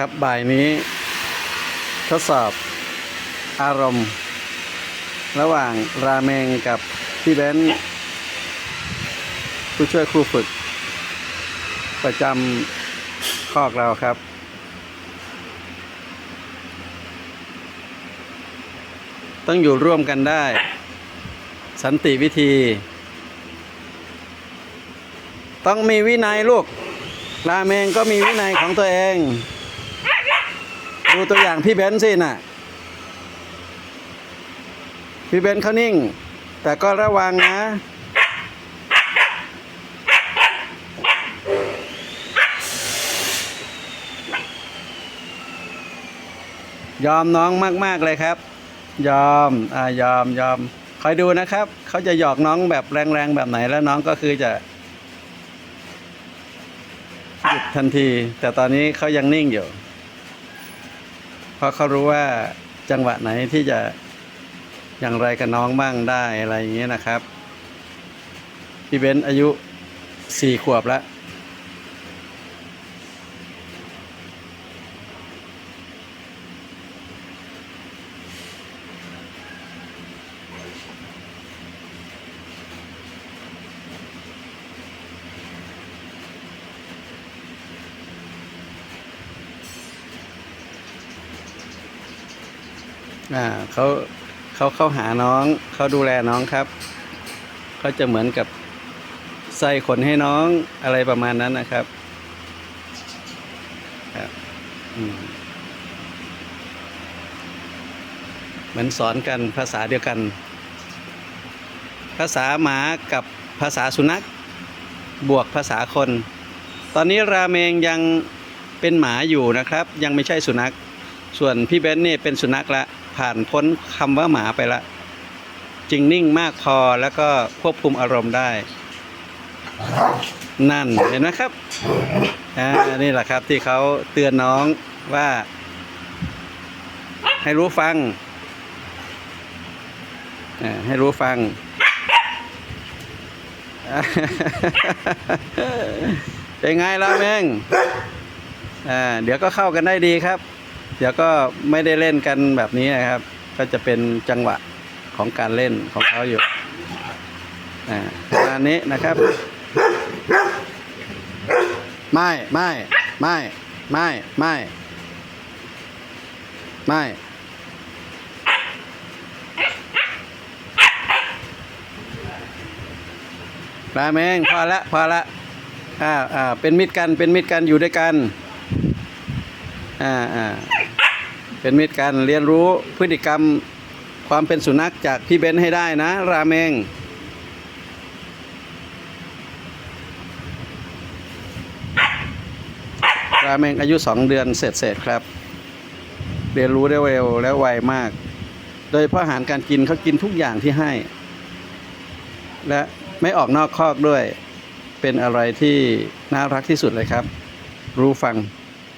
ครับบ่ายนี้ ทดสอบอารมณ์ ระหว่างราเมงกับพี่เบนผู้ช่วยครูฝึก ประจำคอกเราครับ ต้องอยู่ร่วมกันได้ สันติวิธี ต้องมีวินัยลูกราเมงก็มีวินัยของตัวเอง ดูตัวอย่างพี่เบนซ์สิน่ะ พี่เบนซ์เขานิ่ง แต่ก็ระวังนะยอมน้องมาก ๆ เลยครับ ยอมอ่ายอมยอมคอยดูนะครับ เขาจะหยอกน้องแบบแรง ๆ แบบไหนแล้วน้องก็คือจะหยุดทันที แต่ตอนนี้เขายังนิ่งอยู่ ราะเขารู้ว่าจังหวะไหนที่จะอย่างไรกับน้องบ้างได้อะไรอย่างเงี้ยนะครับ พี่เบนซ์อายุสี่ขวบแล้ว อ่าเขาเขาเข้าหาน้องเขาดูแลน้องครับเขาจะเหมือนกับใส่ขนให้น้องอะไรประมาณนั้นนะครับครับเหมือนสอนกันภาษาเดียวกัน ภาษาหมากับภาษาสุนัขบวกภาษาคน ตอนนี้ราเมงยังเป็นหมาอยู่นะครับ ยังไม่ใช่สุนัข ส่วนพี่เบนซ์นี่เป็นสุนัขละ ผ่านพ้นคำว่าหมาไปละ จึงนิ่งมากพอแล้วก็ควบคุมอารมณ์ได้ นั่นเห็นไหมครับอ่านี่แหละครับที่เขาเตือนน้องว่า ให้รู้ฟังอให้รู้ฟัง เป็นไงล่ะเมงอ่าเดี๋ยวก็เข้ากันได้ดีครับ เดี๋ยวก็ไม่ได้เล่นกันแบบนี้นะครับ ก็จะเป็นจังหวะของการเล่นของเขาอยู่อ่าประมาณนี้นะครับ ไม่ไม่ไม่ไม่ไม่ไม่ราเมงพอละพอละอ่าอ่าเป็นมิตรกันเป็นมิตรกันอยู่ด้วยกัน อ่าอ่า เป็นมิตรกันเรียนรู้พฤติกรรมความเป็นสุนัขจากพี่เบนซ์ให้ได้นะ ราเมงราเมงอายุสองเดือนเสร็จๆครับ เรียนรู้ได้เร็วและไวมาก โดยเฉพาะอาหารการกินเขากินทุกอย่างที่ให้ และไม่ออกนอกคอกด้วย เป็นอะไรที่น่ารักที่สุดเลยครับ รู้ฟัง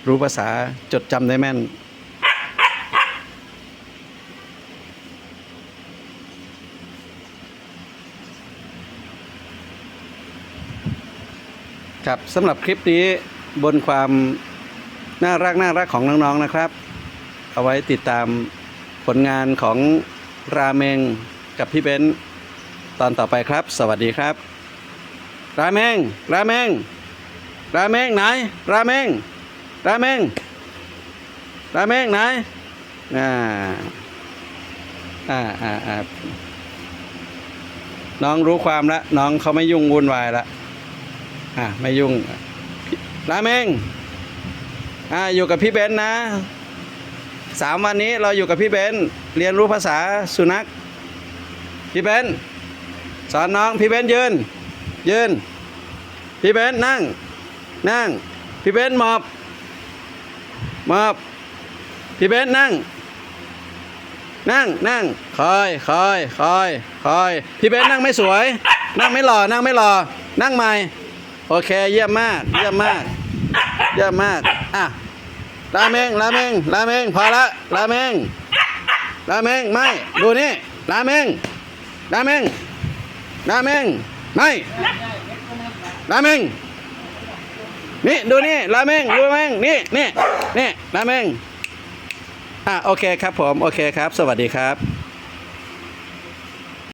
รู้ภาษาจดจำได้แม่น ครับสำหรับคลิปนี้บนความน่ารักน่ารักของน้องๆนะครับ เอาไว้ติดตามผลงานของราเมงกับพี่เบนตอนต่อไปครับ สวัสดีครับ ราเมงราเมงราเมงไหนราเมงราเมงราเมงไหนอ่าอ่าอ่าน้องรู้ความแล้วน้องเขาไม่ยุ่งวุ่นวายละ อะไม่ยุ่งราเมงอ่าอยู่กับพี่เบนซ์นะสามวันนี้เราอยู่กับพี่เบนซ์เรียนรู้ภาษาสุนัขพี่เบนซ์สอนน้องพี่เบนซ์ยืน ยืน พี่เบนซ์นั่ง นั่ง พี่เบนซ์หมอบหมอบพี่เบนซ์นั่ง นั่งนั่งคอยคอยคอยคอยพี่เบนซ์นั่งไม่สวย นั่งไม่หล่อนั่งไม่หล่อนั่งใหม่ โอเค เยี่ยมมาก เยี่ยมมาก เยี่ยมมาก อะราเมงราเมงราเมงพอละราเมงราเมงไม่ดูนี่ราเมงราเมงราเมงไม่ราเมงนี่ดูนี่ราเมงดูราเมงนี่นี่นี่ราเมงอะโอเคครับผม โอเคครับ สวัสดีครับ